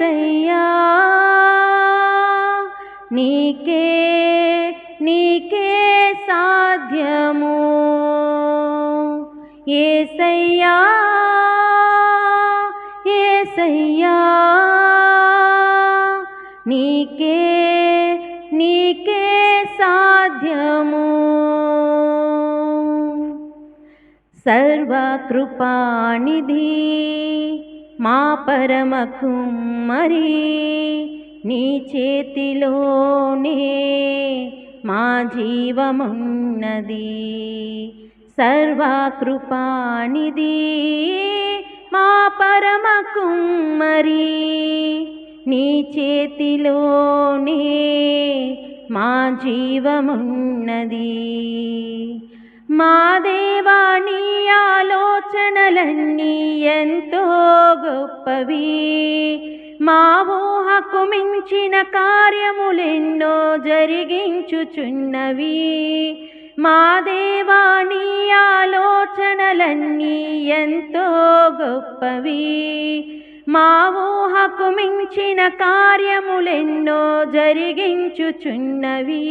ఏసయ్యా నీకే నీకే సాధ్యము. ఏసయ్యా ఏసయ్యా నీకే నీకే సాధ్యము. సర్వకృపానిధి మా పరమ కుమ్మరి నీ చేతిలోనే మా జీవమున్నది. సర్వకృపానిధి మా పరమ కుమ్మరి నీ చేతిలోనే మా జీవమున్నది. మా దేవాణి నీ ఆలోచనలన్నీ ఎంతో గొప్పవి. మా ఊహకు మించిన కార్యములెన్నో జరిగించుచున్నవి. మా నీ ఆలోచనలన్నీ ఎంతో గొప్పవి. మా ఊహకు మించిన కార్యములెన్నో జరిగించుచున్నవి.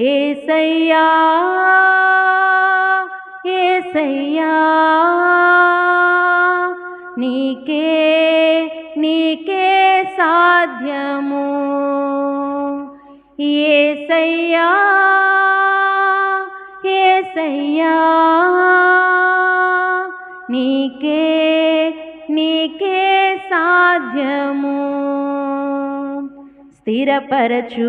ఏసయ్యా ఏసయ్యా నీకే నీకే సాధ్యము. ఏసయ్యా ఏసయ్యా నీకే నీకే సాధ్యము. స్థిరపరచువాడవు.